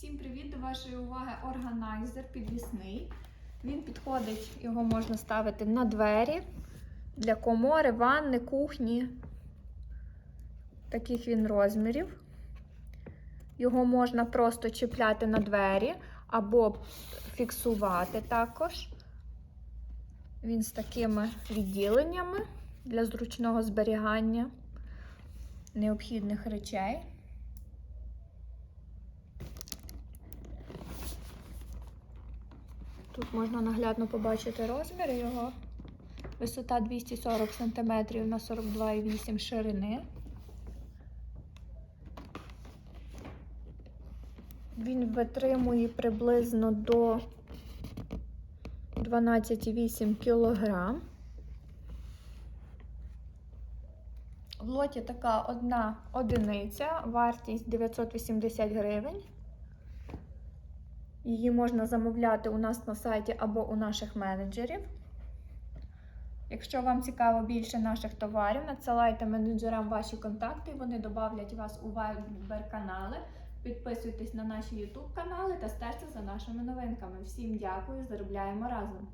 Всім привіт! До вашої уваги органайзер підвісний. Він підходить, його можна ставити на двері для комори, ванни, кухні. Таких він розмірів. Його можна просто чіпляти на двері або фіксувати також. Він з такими відділеннями для зручного зберігання необхідних речей. Тут можна наглядно побачити розміри його. Висота 240 см на 42,8 ширини. Він витримує приблизно до 12,8 кг. В лоті така одна одиниця, вартість 980 гривень. Її можна замовляти у нас на сайті або у наших менеджерів. Якщо вам цікаво більше наших товарів, надсилайте менеджерам ваші контакти, вони додавлять вас у Viber канали. Підписуйтесь на наші YouTube канали та стежте за нашими новинками. Всім дякую, заробляємо разом!